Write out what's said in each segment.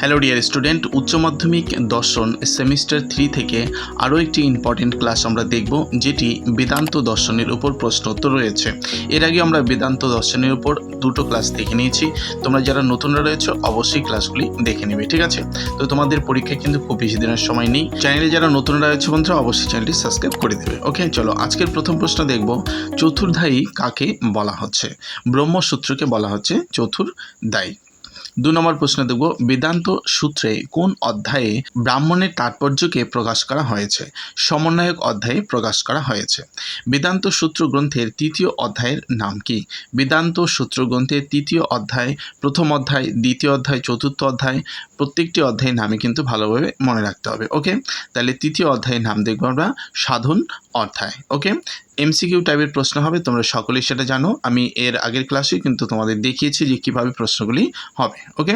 Hello dear student উচ্চ মাধ্যমিক দর্শন সেমিস্টার থ্রি থেকে আরও একটি ইম্পর্টেন্ট ক্লাস আমরা দেখব, যেটি বেদান্ত দর্শনের উপর প্রশ্নোত্তর রয়েছে। এর আগে আমরা বেদান্ত দর্শনের উপর দুটো ক্লাস দেখে নিয়েছি। তোমরা যারা নতুনরা রয়েছে, অবশ্যই ক্লাসগুলি দেখে নেবে, ঠিক আছে? তো তোমাদের পরীক্ষা কিন্তু খুব বেশি দিনের সময় নেই। চ্যানেলে যারা নতুনরা রয়েছে বন্ধুরা, অবশ্যই চ্যানেলটি সাবস্ক্রাইব করে দেবে ওকে চলো, আজকের প্রথম প্রশ্ন দেখব, চতুর্ধায়ী কাকে বলা হচ্ছে? ব্রহ্মসূত্রকে বলা হচ্ছে চতুর্দায়ী দু নম্বর প্রশ্ন দেখব, বেদান্ত সূত্রে কোন অধ্যায়ে ব্রাহ্মণের তাৎপর্যকে প্রকাশ করা হয়েছে? সমন্বয়ক অধ্যায়ে প্রকাশ করা হয়েছে। বেদান্ত সূত্র গ্রন্থের তৃতীয় অধ্যায়ের নাম কি? বেদান্ত সূত্র গ্রন্থের তৃতীয় অধ্যায়, প্রথম অধ্যায়, দ্বিতীয় অধ্যায়, চতুর্থ অধ্যায়, প্রত্যেকটি অধ্যায়ের নামে কিন্তু ভালোভাবে মনে রাখতে হবে, ওকে? তাহলে তৃতীয় অধ্যায়ের নাম দেখব আমরা, সাধন অধ্যায়, ওকে? এমসিকিউ টাইপের প্রশ্ন হবে, তোমরা সকলেই সেটা জানো। আমি এর আগের ক্লাসে কিন্তু তোমাদের দেখিয়েছি যে কীভাবে প্রশ্নগুলি হবে। ওকে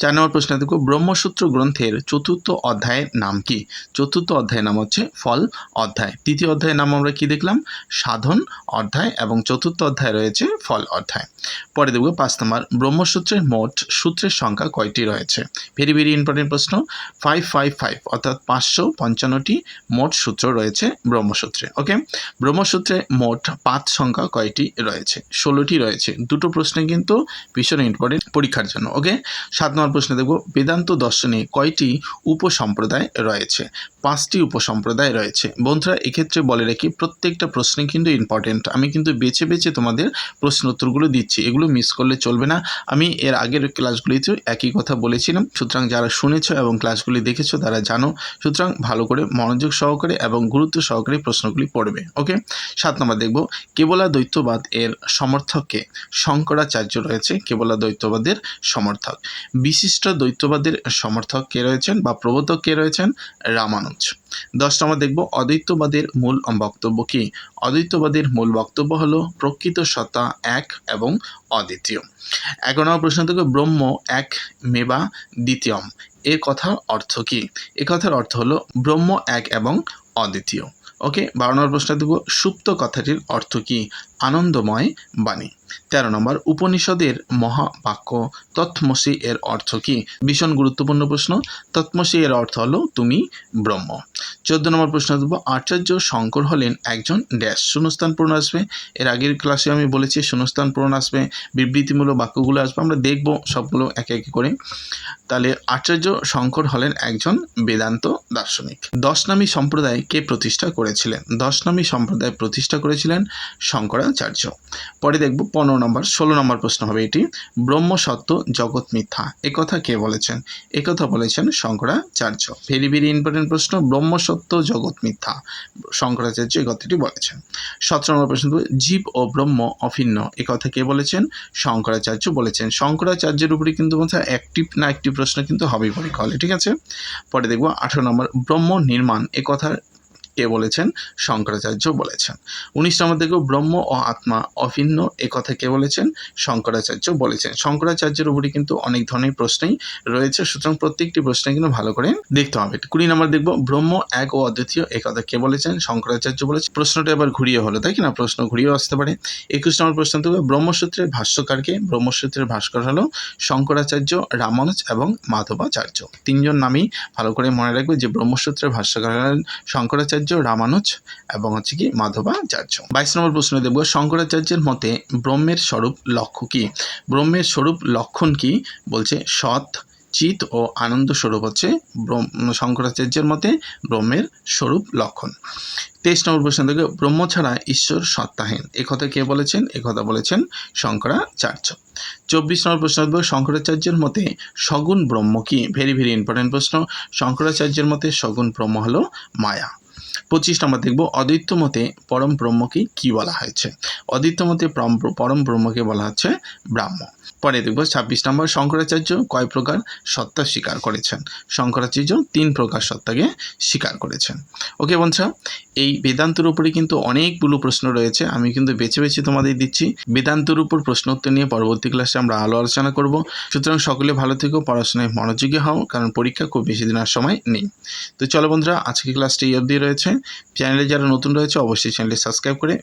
চার নম্বর প্রশ্ন দেখো, ব্রহ্মসূত্র গ্রন্থের চতুর্থ অধ্যায়ের নাম কি? চতুর্থ অধ্যায়ের নাম হচ্ছে ফল অধ্যায়। তৃতীয় অধ্যায়ের নাম আমরা কি দেখলাম? সাধন অধ্যায় এবং চতুর্থ অধ্যায় রয়েছে ফল অধ্যায়। পরে দেখব পাঁচ নম্বর, ব্রহ্মসূত্রের মোট সূত্রের সংখ্যা কয়টি রয়েছে? ভেরি ভেরি ইম্পর্টেন্ট প্রশ্ন। ফাইভ ফাইভ ফাইভ অর্থাৎ পাঁচশো পঞ্চান্নটি মোট সূত্র রয়েছে ব্রহ্মসূত্রে। ওকে ব্রহ্মসূত্রে মোট পাঁচ সংখ্যা কয়টি রয়েছে? ষোলোটি রয়েছে। দুটো প্রশ্নে কিন্তু ভীষণ ইম্পর্টেন্ট পরীক্ষার জন্য। ওকে? সাত নম্বর প্রশ্নে দেখব, বেদান্ত দর্শনে কয়টি উপসম্প্রদায় রয়েছে? পাঁচটি উপসম্প্রদায় রয়েছে। বন্ধুরা, এক্ষেত্রে বলে রাখি, প্রত্যেকটা প্রশ্নে কিন্তু ইম্পর্টেন্ট আমি কিন্তু বেছে বেছে তোমাদের প্রশ্ন উত্তরগুলো দিচ্ছি। এগুলো মিস করলে চলবে না। আমি এর আগের ক্লাসগুলিতেও একই কথা বলেছিলাম। সুতরাং যারা শুনেছো এবং ক্লাসগুলি দেখেছ, তারা জানো। সুতরাং ভালো করে মনোযোগ সহকারে এবং গুরুত্ব সহকারে প্রশ্নগুলি পড়বে, ওকে? সাত নম্বর দেখব কেবলা দ্বৈতবাদ এর সমর্থককে শঙ্করাচার্য রয়েছে কেবলা দ্বৈতবাদের সমর্থক। বিশিষ্ট দ্বৈতবাদের সমর্থক কে রয়েছেন বা প্রবর্তক কে রয়েছেন? রামানুজ। দশ নম্বর দেখব, অদ্বৈতবাদের মূল বক্তব্য কি? অদ্বৈতবাদের মূল বক্তব্য হলো, প্রকৃত সত্তা এক এবং অদ্বিতীয়। এগারো নম্বর প্রশ্ন থেকে ব্রহ্ম এক মেবা দ্বিতীয়ম। এর কথার অর্থ কি? এ কথার অর্থ হলো, ব্রহ্ম এক এবং অদ্বিতীয়। ওকে বারো নম্বর প্রশ্ন দেব সুপ্ত কথাটির অর্থ কি? আনন্দময় বাণী। তেরো নম্বর, উপনিষদের মহাবাক্য, তৎমসি এর অর্থ কি? ভীষণ গুরুত্বপূর্ণ প্রশ্ন। তৎমসি এর অর্থ হলো, তুমি ব্রহ্ম। চোদ্দ নম্বর প্রশ্ন দেবো আচার্য শঙ্কর হলেন একজন ড্যাশ। শূন্যস্থান পূরণ আসবে। এর আগের ক্লাসে আমি বলেছি, শূন্যস্থান পূরণ আসবে। বিবৃতিমূলক বাক্যগুলো আসবে, আমরা দেখব সবগুলো একে একে করে। তাহলে, আচার্য শঙ্কর হলেন একজন বেদান্ত দার্শনিক। দশনামী সম্প্রদায় কে প্রতিষ্ঠা করেছিলেন। দশনামী সম্প্রদায় প্রতিষ্ঠা করেছিলেন শঙ্করাচার্য। পরে দেখব পনেরো নম্বর, ষোলো নম্বর প্রশ্ন হবে এটি। ব্রহ্ম সত্য, জগৎ মিথ্যা। একথা কে বলেছেন? একথা বলেছেন শঙ্করাচার্য। ভেরি ভেরি ইম্পর্টেন্ট প্রশ্ন। ব্রহ্ম সত্য, জগৎ মিথ্যা। শঙ্করাচার্য এই কথাটি বলেছেন। সতেরো নম্বর প্রশ্ন জীব ও ব্রহ্ম অভিন্ন। একথা কে বলেছেন? শঙ্করাচার্য বলেছেন। শঙ্করাচার্যের উপরে কিন্তু একটি না একটি প্রশ্ন কিন্তু হবেই পরীক্ষা হলে ঠিক আছে? পরে দেখব আঠেরো নম্বর, ব্রহ্ম নির্মাণ। এ কথা কে বলেছেন? শঙ্করাচার্য বলেছেন। উনিশ নম্বর দেখব ব্রহ্ম ও আত্মা অভিন্ন কথা কে বলেছেন? শঙ্করাচার্য বলেছেন। শঙ্করাচার্যের উপরে কিন্তু অনেক ধরনের প্রশ্নই রয়েছে, সুতরাং প্রত্যেকটি প্রশ্ন কিন্তু ভালো করে দেখতে হবে। কুড়ি নম্বর দেখব, ব্রহ্ম এক ও অদ্বিতীয় কথা কে বলেছেন? শঙ্করাচার্য বলেছেন। প্রশ্নটা এবার ঘুরিয়ে হলো, তাই কি না? প্রশ্ন ঘুরিয়েও আসতে পারে। একুশ নম্বর প্রশ্ন দেখব ব্রহ্মসূত্রের ভাষ্যকারকে ব্রহ্মসূত্রের ভাস্কর হলো শঙ্করাচার্য, রামানুজ এবং মাধবাচার্য। তিনজন নামই ভালো করে মনে রাখবে যে ব্রহ্মসূত্রের ভাষ্যকার হলেন শঙ্করাচার্য রামানুজ এবং হচ্ছে কি মাধবাচার্য বাইশ নম্বর প্রশ্ন দেব শঙ্করাচার্যের মতে ব্রহ্মের স্বরূপ লক্ষ্য কি? ব্রহ্মের স্বরূপ লক্ষণ কি? বলছে সৎ, চিত ও আনন্দ স্বরূপ হচ্ছে শঙ্করাচার্যের মতে ব্রহ্মের স্বরূপ লক্ষণ। তেইশ নম্বর প্রশ্ন থেকে ব্রহ্ম ছাড়া ঈশ্বর সত্তাহীন। এ কথা কে বলেছেন? এ কথা বলেছেন শঙ্করাচার্য। চব্বিশ নম্বর প্রশ্ন আসবে শঙ্করাচার্যের মতে সগুণ ব্রহ্ম কি? ভেরি ভেরি ইম্পর্টেন্ট প্রশ্ন। শঙ্করাচার্যের মতে সগুণ ব্রহ্ম হলো মায়া। পঁচিশ নম্বর দেখব। অদ্বৈত মতে পরম ব্রহ্মকে কি বলা হয়েছে? অদ্বৈত মতে পরম- ব্রহ্মকে বলা হচ্ছে ব্রাহ্ম। পরে দেখব ছাব্বিশ নম্বর শঙ্করাচার্য কয় প্রকার সত্তা স্বীকার করেছেন? শঙ্করাচার্য তিন প্রকার সত্তাকে স্বীকার করেছেন। ওকে বন্ধুরা, এই বেদান্তের উপরে কিন্তু অনেকগুলো প্রশ্ন রয়েছে। আমি কিন্তু বেছে বেছে তোমাদের দিচ্ছি। বেদান্তের উপর প্রশ্ন উত্তর নিয়ে পরবর্তী ক্লাসে আমরা আলো আলোচনা করব। সুতরাং সকলে ভালো থেকো, পড়াশোনায় মনোযোগী হও, কারণ পরীক্ষা খুব বেশি দিন আর সময় নেই। তো চলো বন্ধুরা আজকে ক্লাসটি এই অবধি রয়েছে চ্যানেলে যারা নতুন রয়েছে অবশ্যই চ্যানেলটি সাবস্ক্রাইব করে